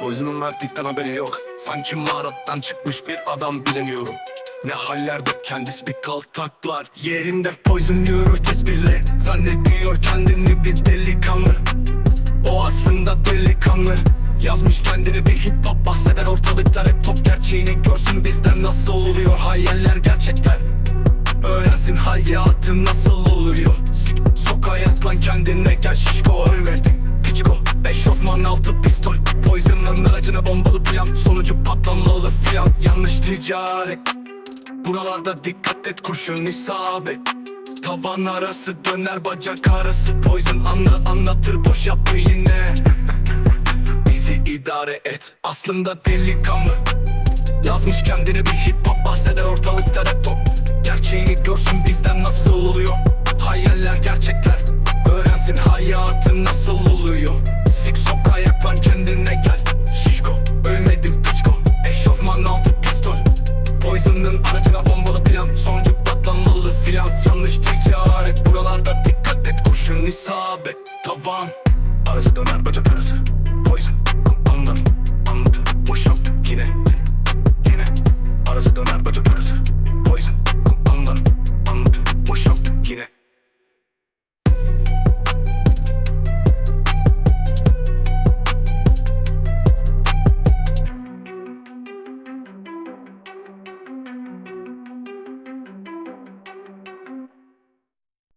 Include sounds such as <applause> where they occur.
Poison'un verdikten haberi yok. Sanki mağaradan çıkmış bir adam bilemiyorum. Ne hallerde kendisi bir kaltaklar. Yerinde poison yürür tesbihle Zannediyor kendini bir delikanlı. O aslında delikanlı. Yazmış kendini bir hip hop bahseder ortalıkta rap top gerçeğini görsün bizden nasıl oluyor hayaller gerçekler. Öğrensin hayatın nasıl oluyor. Sik- Sokağa yatlan kendine gel şişko ölmedin Piçko Eşofman altı Poison'ın aracına bombalı plan Sonucu patlamalı filan Yanlış ticaret. Buralarda dikkat et kurşun isabet. Tavan arası döner bacak arası Poison. Anla anlatır boş yaptı yine. <laughs> Bizi idare et. Aslında delikanlı. Yazmış kendini bir hip hop bahseder ortalıkta rap top. Gerçeğini görsün bizden nasıl oluyor. Hayaller gerçekler. Öğrensin hayatın nasıl oluyor Poison'ın aracına bombalı plan Sonucu patlamalı filan. Yanlış ticaret buralarda dikkat et. Kurşun isabet Tavan. Arası döner bacak arası